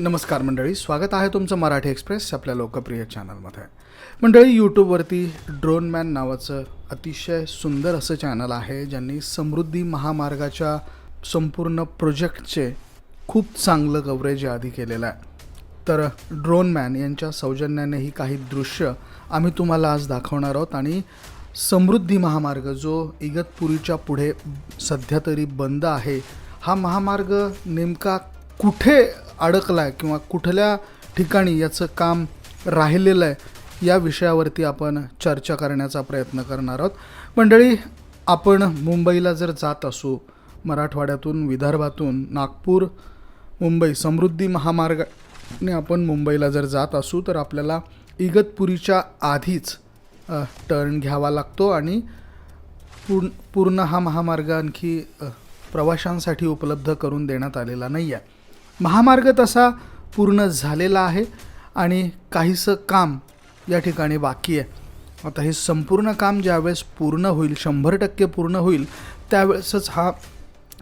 नमस्कार मंडळी स्वागत आहे तुमचं मराठी एक्सप्रेस आपल्या लोकप्रिय चॅनलमध्ये. मंडळी यूट्यूबवरती ड्रोन मॅन नावाचं अतिशय सुंदर असं चॅनल आहे ज्यांनी समृद्धी महामार्गाच्या संपूर्ण प्रोजेक्टचे खूप चांगलं कव्हरेज याआधी केलेलं आहे. तर ड्रोन मॅन यांच्या सौजन्याने ही काही दृश्य आम्ही तुम्हाला आज दाखवणार आहोत आणि समृद्धी महामार्ग जो इगतपुरीच्या पुढे सध्या तरी बंद आहे हा महामार्ग नेमका कुठे अडकला आहे किंवा कुठल्या ठिकाणी याचं काम राहिलेलं आहे या विषयावरती आपण चर्चा करण्याचा प्रयत्न करणार आहोत. मंडळी आपण मुंबईला जर जात असू मराठवाड्यातून विदर्भातून नागपूर मुंबई समृद्धी महामार्गाने आपण मुंबईला जर जात असू तर आपल्याला इगतपुरीच्या आधीच टर्न घ्यावा लागतो आणि पूर्ण पूर्ण हा महामार्ग आणखी प्रवाशांसाठी उपलब्ध करून देण्यात आलेला नाही आहे महामार्ग तसा पूर्ण झालेला आहे आणि काहीसं काम या ठिकाणी बाकी आहे. आता हे संपूर्ण काम ज्यावेळेस पूर्ण होईल शंभर टक्के पूर्ण होईल त्यावेळेसच हा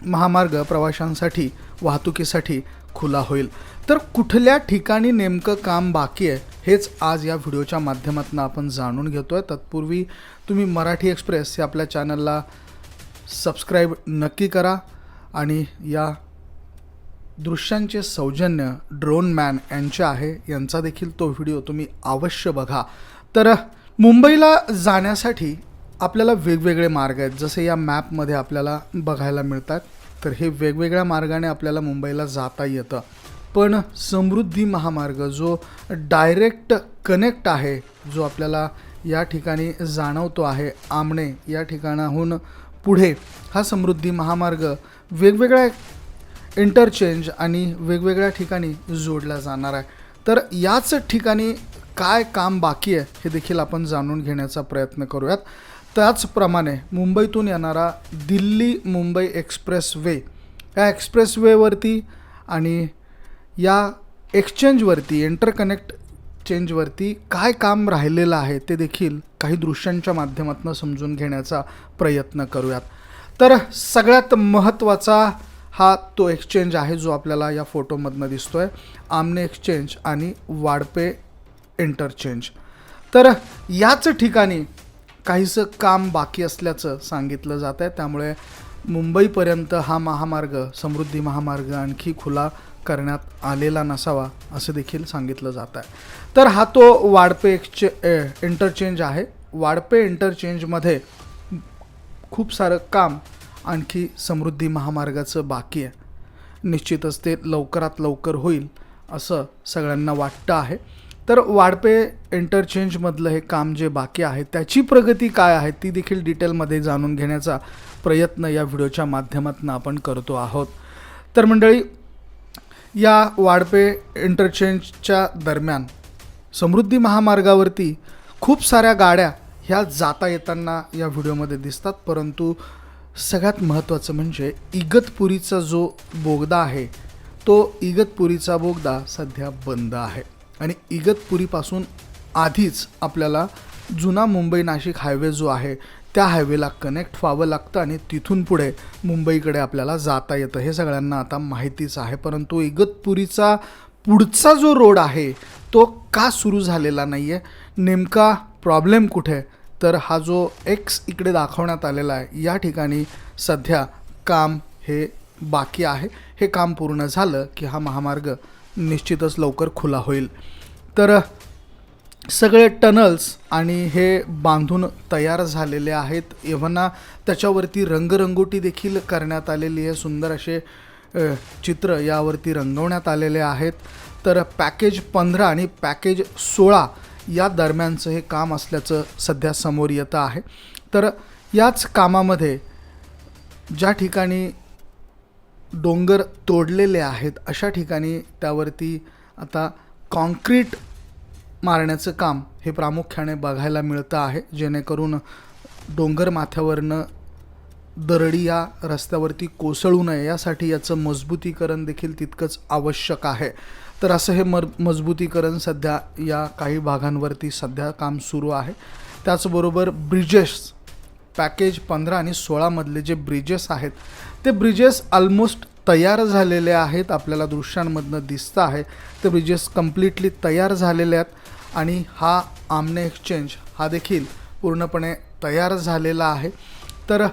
महामार्ग प्रवाशांसाठी वाहतुकीसाठी खुला होईल. तर कुठल्या ठिकाणी नेमकं काम बाकी आहे हेच आज या व्हिडिओच्या माध्यमातून आपण जाणून घेतो आहे तत्पूर्वी तुम्ही मराठी एक्सप्रेस या आपल्या चॅनलला सबस्क्राईब नक्की करा आणि या दृश्यांचे सौजन्य ड्रोन मॅन यांचे आहे. यांचा देखील तो व्हिडिओ तुम्ही अवश्य बघा. तर मुंबईला जाण्यासाठी आपल्याला वेगवेगळे मार्ग आहेत. जसे या मॅपमध्ये आपल्याला बघायला मिळतात. तर हे वेगवेगळ्या मार्गाने आपल्याला मुंबईला जाता येतं. पण समृद्धी महामार्ग जो डायरेक्ट कनेक्ट आहे जो आपल्याला या ठिकाणी जाणवतो आहे आमणे या ठिकाणाहून पुढे हा समृद्धी महामार्ग वेगवेगळ्या इंटरचेंज आणि वेगवेगळ्या ठिकाणी जोडला जाणार आहे. तर याच ठिकाणी काय काम बाकी आहे हे देखील आपण जाणून घेण्याचा प्रयत्न करूयात. त्याचप्रमाणे मुंबईतून येणारा दिल्ली मुंबई एक्सप्रेस वे या एक्सप्रेस वेवरती आणि या एक्सचेंजवरती इंटरकनेक्ट चेंजवरती काय काम राहिलेलं आहे ते देखील काही दृश्यांच्या माध्यमातून समजून घेण्याचा प्रयत्न करूयात. तर सगळ्यात महत्त्वाचा हा तो एक्सचेंज आहे जो आपल्याला या फोटोमधनं दिसतो आहे आमने एक्सचेंज आणि वाडपे इंटरचेंज तर याच ठिकाणी काहीसं काम बाकी असल्याचं सांगितलं जात आहे त्यामुळे मुंबईपर्यंत हा महामार्ग समृद्धी महामार्ग आणखी खुला करण्यात आलेला नसावा असं देखील सांगितलं जात आहे तर हा तो वाडपे एक्सचे ए, इंटरचेंज आहे. वाडपे इंटरचेंजमध्ये खूप सारं काम आणखी समृद्धी महामार्गाचं बाकी आहे. निश्चितच ते लवकरात लवकर होईल असं सगळ्यांना वाटतं आहे. तर वाडपे इंटरचेंजमधलं हे काम जे बाकी आहे त्याची प्रगती काय आहे ती देखील डिटेलमध्ये जाणून घेण्याचा प्रयत्न या व्हिडिओच्या माध्यमातून आपण करतो आहोत. तर मंडळी या वाडपे इंटरचेंजच्या दरम्यान समृद्धी महामार्गावरती खूप साऱ्या गाड्या ह्या जाता येताना या व्हिडिओमध्ये दिसतात परंतु सगळ्यात महत्त्वाचं म्हणजे इगतपुरीचा जो बोगदा आहे तो इगतपुरीचा बोगदा सध्या बंद आहे. आणि इगतपुरीपासून आधीच आपल्याला जुना मुंबई नाशिक हायवे जो आहे त्या हायवेला कनेक्ट व्हावं लागतं आणि तिथून पुढे मुंबईकडे आपल्याला जाता येतं. हे सगळ्यांना आता माहितीच आहे. परंतु इगतपुरीचा पुढचा जो रोड आहे तो का सुरू झालेला नाही आहे नेमका प्रॉब्लेम कुठे? तर हा जो एक्स इकडे दाखवण्यात आलेला आहे या ठिकाणी सध्या काम हे बाकी आहे. हे काम पूर्ण झालं की हा महामार्ग निश्चितच लवकर खुला होईल. तर सगळे टनल्स आणि हे बांधून तयार झालेले आहेत. एव्हाना त्याच्यावरती रंगरंगोटी देखील करण्यात आलेली आहे. सुंदर असे चित्र यावरती रंगवण्यात आलेले आहेत. तर पॅकेज पंधरा आणि पॅकेज सोळा या दरम्यानचं हे काम असल्याचं सध्या समोर येतं आहे. तर याच कामामध्ये ज्या ठिकाणी डोंगर तोडलेले आहेत अशा ठिकाणी त्यावरती आता कॉन्क्रीट मारण्याचं काम हे प्रामुख्याने बघायला मिळतं आहे. जेणेकरून डोंगर माथ्यावरनं दरडी या रस्त्यावरती कोसळू नये यासाठी याचं मजबूतीकरण देखील तितकंच आवश्यक आहे. तर असं हे मर मजबूतीकरण सध्या या काही भागांवरती सध्या काम सुरू आहे. त्याचबरोबर ब्रिजेस पॅकेज पंधरा आणि सोळामधले जे ब्रिजेस आहेत ते ब्रिजेस ऑलमोस्ट तयार झालेले आहेत आपल्याला दृश्यांमधनं दिसतं आहे. ते ब्रिजेस कम्प्लिटली तयार झालेले आहेत आणि हा आमने एक्सचेंज हा देखील पूर्णपणे तयार झालेला आहे. तर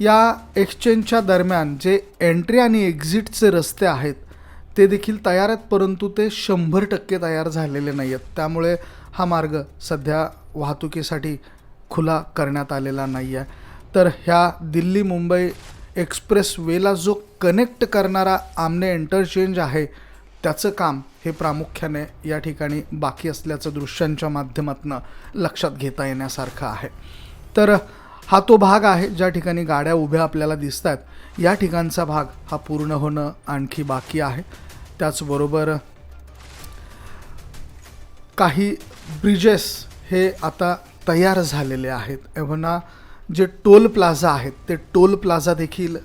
या एक्सचेंजच्या दरम्यान जे एंट्री आणि एक्झिटचे रस्ते आहेत ते देखील तयार आहेत परंतु ते शंभर टक्के तयार झालेले नाही आहेत. त्यामुळे हा मार्ग सध्या वाहतुकीसाठी खुला करण्यात आलेला नाही आहे. तर ह्या दिल्ली मुंबई एक्सप्रेस वेला जो कनेक्ट करणारा आमने इंटरचेंज आहे त्याचं काम हे प्रामुख्याने या ठिकाणी बाकी असल्याचं दृश्यांच्या माध्यमातून लक्षात घेता येण्यासारखं आहे. तर हा तो भाग आहे ज्या ठिकाणी गाड्या उभ्या आपल्याला दिसत आहेत या ठिकाणचा भाग हा पूर्ण होणं आणखी बाकी आहे. त्याचबरोबर काही ब्रिजेस हे आता तयार झालेले आहेत. एव्हना जे टोल प्लाझा आहेत ते टोल प्लाझा देखील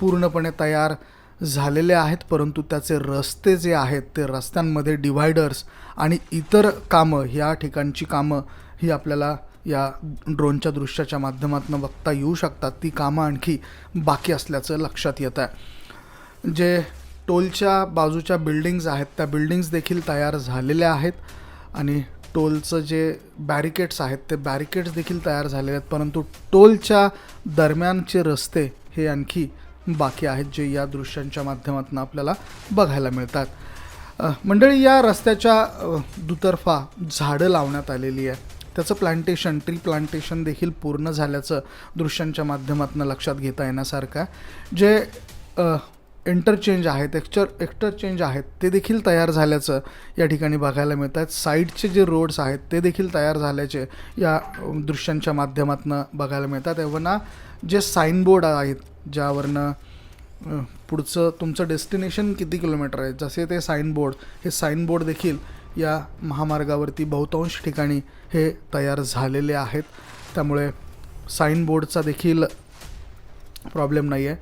पूर्णपणे तयार झालेले आहेत परंतु त्याचे रस्ते जे आहेत ते रस्त्यांमध्ये डिवायडर्स आणि इतर कामं ह्या ठिकाणची कामं ही आपल्याला या ड्रोनच्या दृश्याच्या माध्यमातून बघता येऊ शकतात. ती कामं आणखी बाकी असल्याचं लक्षात येत आहे. जे टोलच्या बाजूच्या बिल्डिंग्ज आहेत त्या बिल्डिंग्स देखील तयार झालेल्या आहेत आणि टोलचं जे बॅरिकेड्स आहेत ते बॅरिकेड्स देखील तयार झालेले आहेत. परंतु टोलच्या दरम्यानचे रस्ते हे आणखी बाकी आहेत जे या दृश्यांच्या माध्यमातून आपल्याला बघायला मिळतात. मंडळी या रस्त्याच्या दुतर्फा झाडं लावण्यात आलेली आहे त्याचं प्लांटेशन ट्री प्लांटेशन देखील पूर्ण झाल्याचं दृश्यांच्या माध्यमातून लक्षात घेता येण्यासारखं जे इंटरचेंज आहेत एक्चर एक्टरचेंज आहेत ते देखील तयार झाल्याचं या ठिकाणी बघायला मिळत आहेत साईडचे जे रोड्स आहेत ते देखील तयार झाल्याचे या दृश्यांच्या माध्यमातून बघायला मिळतात. एव्हना जे साईनबोर्ड आहेत ज्यावरनं पुढचं तुमचं डेस्टिनेशन किती किलोमीटर आहे जसे ते साईनबोर्ड हे साईनबोर्ड देखील या महामार्गावरती बहुतांश ठिकाणी हे तयार झालेले आहेत. त्यामुळे साईनबोर्डचा देखील प्रॉब्लेम नाही आहे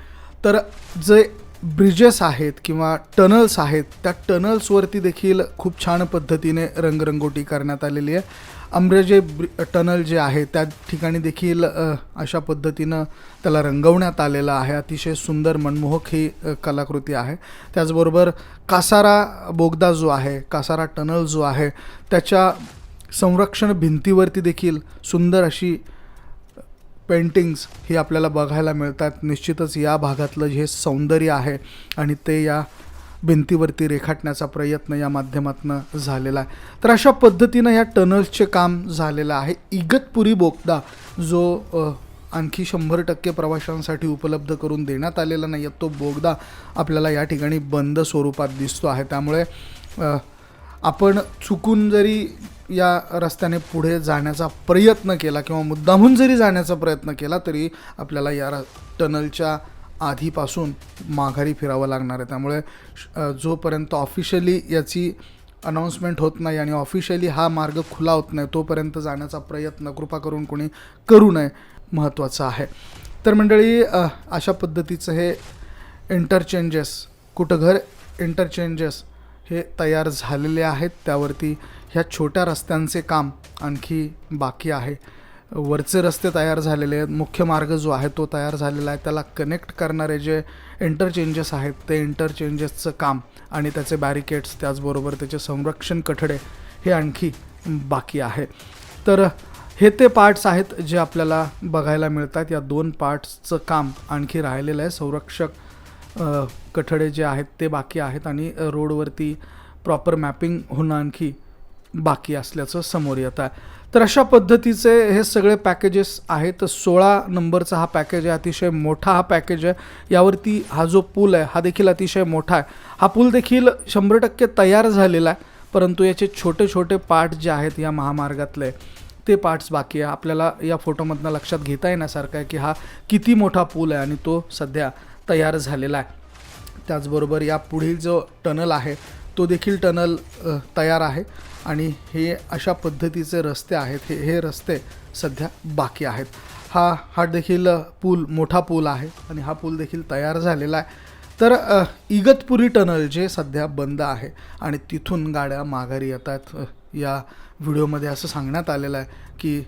तर जे ब्रिजेस आहेत किंवा टनल्स आहेत त्या टनल्सवरती देखील खूप छान पद्धतीने रंगरंगोटी करण्यात आलेली आहे. अंब्रेजे ब्रि टनल जे आहे त्या ठिकाणी देखील अशा पद्धतीनं त्याला रंगवण्यात आलेलं आहे. अतिशय सुंदर मनमोहक ही कलाकृती आहे. त्याचबरोबर कासारा बोगदा जो आहे कासारा टनल जो आहे त्याच्या संरक्षण भिंतीवरती देखील सुंदर अशी पेंटिंग्स ही आपल्याला बघायला मिळतात. निश्चितच या भागातलं जे सौंदर्य आहे आणि ते या भिंतीवरती रेखाटण्याचा प्रयत्न या माध्यमातून झालेला आहे. तर अशा पद्धतीनं या टनल्सचे काम झालेलं आहे. इगतपुरी बोगदा जो आणखी शंभर टक्के प्रवाशांसाठी उपलब्ध करून देण्यात आलेला नाही आहे तो बोगदा आपल्याला या ठिकाणी बंद स्वरूपात दिसतो आहे. त्यामुळे आपण चुकून जरी या रस्त्याने पुढे जाण्याचा प्रयत्न केला किंवा मुद्दामून जरी जाण्याचा प्रयत्न केला तरी आपल्याला या र टनलच्या आधीपासून माघारी फिरावं लागणार आहे. त्यामुळे जोपर्यंत ऑफिशियली याची अनाऊन्समेंट होत नाही आणि ऑफिशियली हा मार्ग खुला होत नाही तोपर्यंत जाण्याचा प्रयत्न कृपा करून कोणी करू नये महत्त्वाचं आहे. तर मंडळी अशा पद्धतीचं हे इंटरचेंजेस कुठं घर इंटरचेंजेस हे तयार झालेले आहेत. त्यावरती ह्या छोट्या रस्त्यांचे काम आणखी बाकी आहे. वरचे रस्ते तयार झालेले आहेत. मुख्य मार्ग जो आहे तो तयार झालेला आहे. त्याला कनेक्ट करणारे जे इंटरचेंजेस आहेत ते इंटरचेंजेसचं काम आणि त्याचे बॅरिकेड्स त्याचबरोबर त्याचे संरक्षण कठडे हे आणखी बाकी आहे. तर हे ते पार्ट्स आहेत जे आपल्याला बघायला मिळतात. या दोन पार्ट्सचं काम आणखी राहिलेलं आहे. संरक्षक कठडे जे आहेत ते बाकी आहेत आणि रोडवरती प्रॉपर मॅपिंग होणं आणखी बाकी असल्याचं समोर येत आहे. तर अशा पद्धतीचे हे सगळे पॅकेजेस आहेत. सोळा नंबरचा हा पॅकेज आहे. अतिशय मोठा हा पॅकेज आहे. यावरती हा जो पूल आहे हा देखील अतिशय मोठा आहे. हा पूल देखील शंभर टक्के तयार झालेला आहे. परंतु याचे छोटे छोटे पार्ट जे आहेत या महामार्गातले ते पार्ट्स बाकी आहे. आपल्याला या फोटोमधनं लक्षात घेता येण्यासारखं आहे की हा किती मोठा पूल आहे आणि तो सध्या तयार झालेला आहे. त्याचबरोबर या पुढील जो टनल आहे तो देखील टनल तयार आहे आणि हे अशा पद्धतीचे रस्ते आहेत. हे हे रस्ते सध्या बाकी आहेत. हा हा देखील पूल मोठा पूल आहे आणि हा पूल देखील तयार झालेला आहे. तर इगतपुरी टनल जे सध्या बंद आहे आणि तिथून गाड्या माघारी येतात या व्हिडिओमध्ये असं सांगण्यात आलेलं आहे की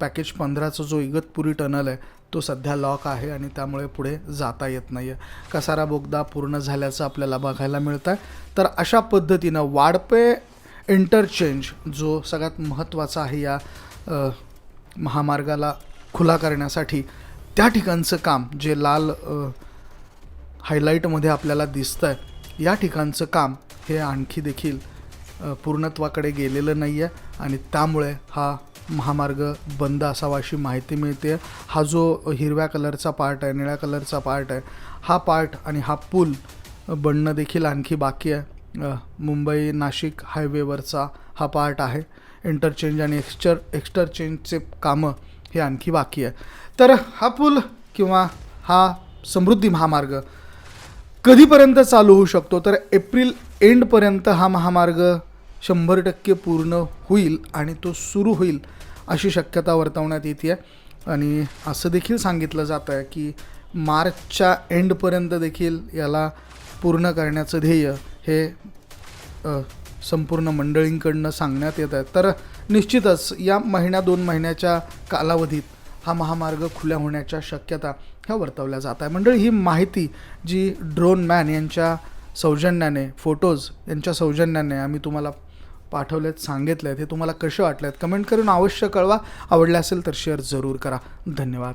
पॅकेज पंधराचा जो इगतपुरी टनल आहे तो सध्या लॉक आहे आणि त्यामुळे पुढे जाता येत नाही आहे कसारा बोगदा पूर्ण झाल्याचं आपल्याला बघायला मिळतं आहे तर अशा पद्धतीनं वाडपे इंटरचेंज जो सगळ्यात महत्त्वाचा आहे या महामार्गाला खुला करण्यासाठी त्या ठिकाणचं काम जे लाल हायलाईटमध्ये आपल्याला दिसतं आहे या ठिकाणचं काम हे आणखी देखील पूर्णत्वाकडे गेलेलं नाही आहे आणि त्यामुळे हा महामार्ग बंद असावा अशी माहिती मिळते हा जो हिरव्या कलरचा पार्ट आहे निळ्या कलरचा पार्ट आहे हा पार्ट आणि हा पूल बनणं देखील आणखी बाकी आहे. मुंबई नाशिक हायवेवरचा हा पार्ट आहे. इंटरचेंज आणि एक्स्टर एक्स्टरचेंजचे कामं हे आणखी बाकी आहे. तर हा पूल किंवा हा समृद्धी महामार्ग कधीपर्यंत चालू होऊ शकतो? तर एप्रिल एंडपर्यंत हा महामार्ग शंभर टक्के पूर्ण होईल आणि तो सुरू होईल अशी शक्यता वर्तवण्यात येते आहे. आणि असं देखील सांगितलं जातं आहे की मार्चच्या एंडपर्यंत देखील याला पूर्ण करण्याचं ध्येय हे संपूर्ण मंडळींकडनं सांगण्यात येत आहे. तर निश्चितच या महिन्या दोन महिन्याच्या कालावधीत हा महामार्ग खुल्या होण्याच्या शक्यता ह्या वर्तवल्या जात आहे. मंडळी ही माहिती जी ड्रोन मॅन यांच्या सौजन्याने फोटोज यांच्या सौजन्याने आम्ही तुम्हाला पाठवलेत सांगितले आहेत हे तुम्हाला कसे वाटले आहेत कमेंट करून अवश्य कळवा. आवडलं असेल तर शेअर जरूर करा. धन्यवाद.